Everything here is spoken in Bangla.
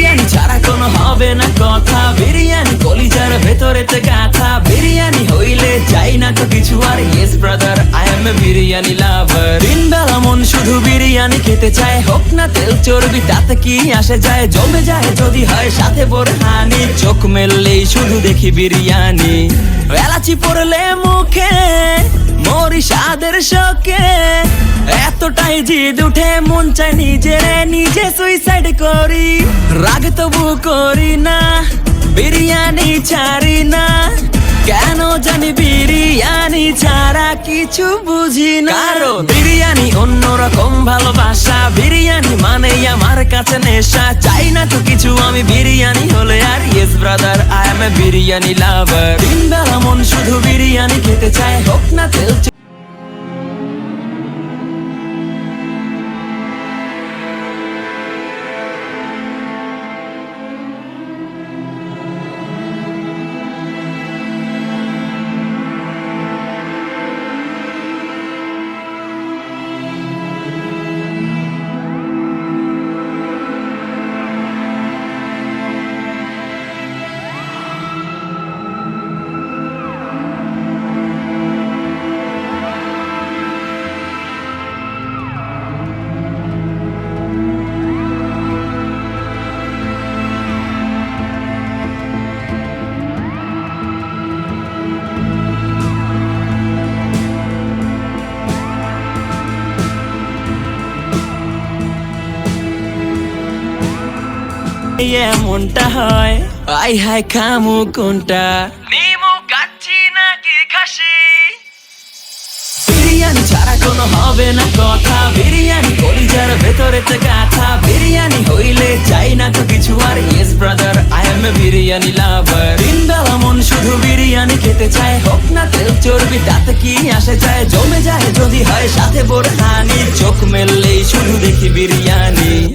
বিরিয়ানি ছাড়া কোনো হবে না কথা। বিরিয়ানি কলিজার ভেতরেতে গাথা। বিরিয়ানি হইলে চাই না তো কিছু আর। Yes brother I am a biryani lover দিন মন শুধু বিরিয়ানি খেতে চায়। হোক না তেল চর্বি, তাতে কি আসে যায়? জমে যায় যদি হয় সাথে বোরহানি। চোখ মেললেই শুধু দেখি বিরিয়ানি। এলাচি পড়লে মুখে মরি স্বাদের শোকে। এতটাই জিদ উঠে, মন চায় নিজের নিজে সুইসাইড করি। করি না বিরিয়ানি ছাড়ি না কেন জানি বিরিয়ানি ছাড়া কিছু বুঝি না কারণ? বিরিয়ানি অন্যরকম ভালোবাসা বিরিয়ানি মানে আমার কাছে নেশা। চাই না তো কিছু আমি বিরিয়ানি হলে আর yes brother I am a biryani lover দিন বেলা মন শুধু বিরিয়ানি খেতে চায় হোক না তেল এমনটা হয়। আই হাই খামু কোনটা? নিমু কাচ্চি নাকি খাসি? বিরিয়ানি ছাড়া কোনো হবে না কথা। বিরিয়ানি কলিজার ভেতরেতে গাথা। বিরিয়ানি হইলে চাই না তো কিছু আর। Yes brother I am a biryani lover দিন বেলা মন শুধু বিরিয়ানি খেতে চায়। হোক না তেল চর্বি তাতে কি আসে যায়? জমে যায় যদি হয় সাথে বোরহানি। চোখ মেললেই শুধু দেখি বিরিয়ানি।